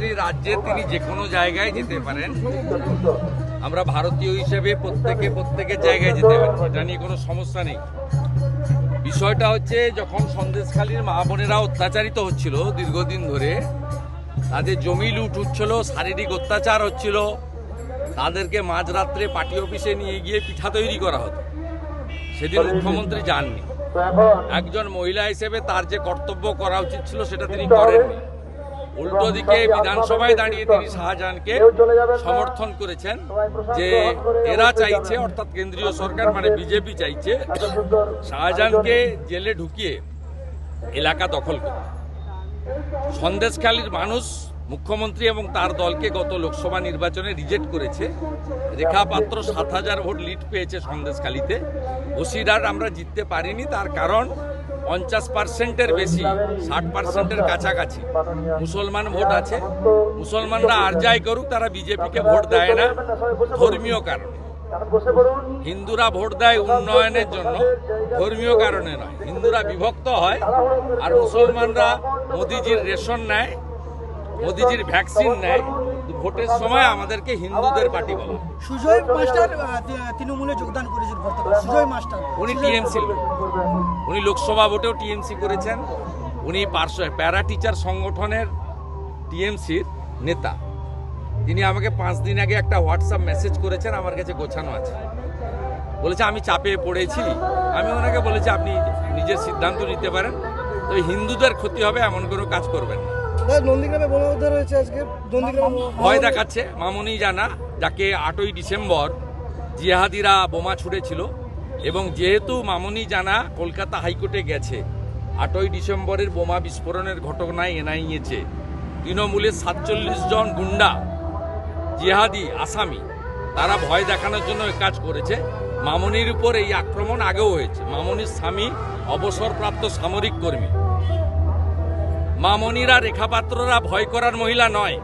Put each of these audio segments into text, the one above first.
মুখ্যমন্ত্রী রাজ্যে তিনি যে কোনো জায়গায় যেতে পারেন, আমরা ভারতীয় হিসেবে প্রত্যেকে প্রত্যেকের জায়গায় যেতে পারি, এটা নিয়ে কোনো সমস্যা নেই। বিষয়টা হচ্ছে, যখন সন্দেশখালীর মা বোনেরা অত্যাচারিত হচ্ছিল দীর্ঘদিন ধরে, তাদের জমি লুট হচ্ছিল, শারীরিক অত্যাচার হচ্ছিল, তাদেরকে মাঝরাত্রে পার্টি অফিসে নিয়ে গিয়ে পিঠা তৈরি করা হতো। সেদিন মুখ্যমন্ত্রী যাননি। একজন মহিলা হিসেবে তার যে কর্তব্য করা উচিত ছিল, সেটা তিনি করেননি। উল্টো দিকে বিধানসভায় দাঁড়িয়ে তিনি শাহজাহানকে সমর্থন করেছেন যে এরা চাইছে অর্থাৎ কেন্দ্রীয় সরকার মানে বিজেপি চাইছে শাহজাহানকে জেলে ঢুকিয়ে এলাকা দখল করতে। সন্দেশখালীর মানুষ মুখ্যমন্ত্রী এবং তার দলকে গত লোকসভা নির্বাচনে রিজেক্ট করেছে। রেখা পাত্র সাত হাজার ভোট লিড পেয়েছে সন্দেশখালীতে। বসিরহাট আমরা জিততে পারিনি তার কারণ পঞ্চাশ পার্সেন্টের বেশি, ষাট পার্সেন্টের কাছাকাছি। মুসলমান ভোট আছে। মুসলমানরা আর যাই করুক, তারা বিজেপিকে ভোট দেয় না, ধর্মীয় কারণে। হিন্দুরা ভোট দেয় উন্নয়নের জন্য, ধর্মীয় কারণে নয়। হিন্দুরা বিভক্ত হয় আর মুসলমানরা মোদিজির রেশন নেয়। মোদিজির ভ্যাকসিন নেয় ভোটের সময় আমাদেরকে হিন্দুদের পার্টি বলা। সুজয় মাস্টার তৃণমূলে যোগদান করেছেন বর্তমানে। সুজয় মাস্টার। উনি টিএমসি উনি লোকসভা ভোটেও টিএমসি করেছেন। উনি পার্শ্ব প্যারা টিচার সংগঠনের টিএমসির নেতা। তিনি আমাকে পাঁচ দিন আগে একটা হোয়াটসঅ্যাপ মেসেজ করেছেন আমার কাছে গোছানো আছে। বলেছে আমি চাপে পড়েছি। আমি ওনাকে বলেছি আপনি নিজের সিদ্ধান্ত নিতে পারেন। তবে হিন্দুদের ক্ষতি হবে এমন কোনো কাজ করবেন না। নন্দীগ্রামে বোমা উদ্ধার হয়েছে আজকে। নন্দীগ্রামে ভয় দেখাচ্ছে মামনি জানা যাকে আটই ডিসেম্বর জিহাদিরা বোমা ছুড়েছিল এবং যেহেতু মামনি জানা কলকাতা হাইকোর্টে গেছে আটই ডিসেম্বরের বোমা বিস্ফোরণের ঘটনায় এনআইএছে তৃণমূলের সাতচল্লিশ জন গুন্ডা জিহাদি আসামি তারা ভয় দেখানোর জন্য কাজ করেছে। মামনির উপর এই আক্রমণ আগেও হয়েছে। মামনির স্বামী অবসরপ্রাপ্ত সামরিক কর্মী। মামনিরা রেখাপাত্ররা ভয় করার মহিলা নয়।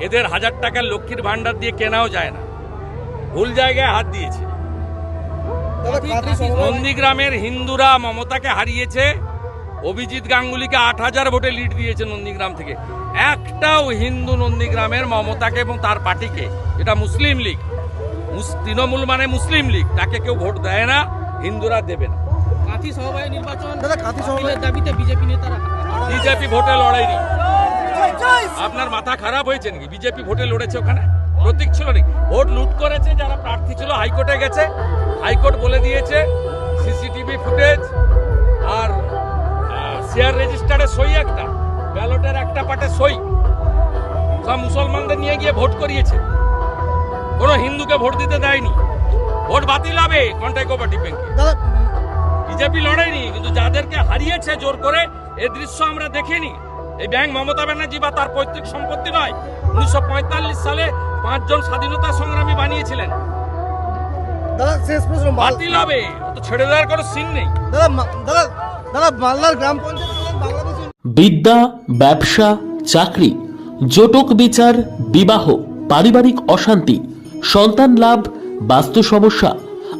এদের হাজার টাকার লক্ষ্মীর ভান্ডার দিয়ে কেনাও যায় না। ভুল জায়গায় হাত দিয়েছে। নন্দীগ্রামের হিন্দুরা মমতাকে হারিয়েছে। অভিজিৎ গাঙ্গুলিকে আট হাজার ভোটে লিড দিয়েছে নন্দীগ্রাম থেকে। একটাও হিন্দু নন্দীগ্রামের মমতাকে এবং তার পার্টিকে এটা মুসলিম লীগ। মুস- তৃণমূল মানে মুসলিম লীগ তাকে কেউ ভোট দেয় না হিন্দুরা দেবে না। কাঁথি সমবায় নির্বাচন দাদা, কাঁথি বাতিলের দাবিতে বিজেপি নেতারা বিজেপি ভোটে লড়াইনি আপনার মাথা খারাপ হয়েছে নাকি? বিজেপি ভোটে লড়েছে ওখানে? প্রতীক ছিল নাকি? ভোট লুট করেছে যারা প্রার্থী ছিল হাইকোর্টে গেছে। হাইকোর্ট বলে দিয়েছে সিসিটিভি ফুটেজ আর শেয়ার রেজিস্টারে সই একটা ব্যালটের একটা পাটে সই। সব মুসলমানদের নিয়ে গিয়ে ভোট করিয়েছে। কোনো হিন্দুকে ভোট দিতে দেয়নি। ভোট বাতিল হবে কন্টাই কোপারেটিভ ব্যাংকে দাদা বিজেপি লড়াইনি কিন্তু যাদেরকে হারিয়েছে জোর করে এ দৃশ্য আমরা দেখিনি। এই ব্যাংক মমতা ব্যানার্জি বা তার পৈতৃক সম্পত্তি নয় উনিশশো সালে পাঁচজন স্বাধীনতা সংগ্রামী বানিয়েছিলেন। দাদা শেষ প্রশ্ন বাতিল হবে তো ছেড়ে দেওয়ার কোনো সিন নেই। দাদা দাদা দাদা মালদার গ্রাম পঞ্চায়েত বিদ্যা ব্যবসা চাকরি জটক বিচার বিবাহ পারিবারিক অশান্তি সন্তান লাভ বাস্তু সমস্যা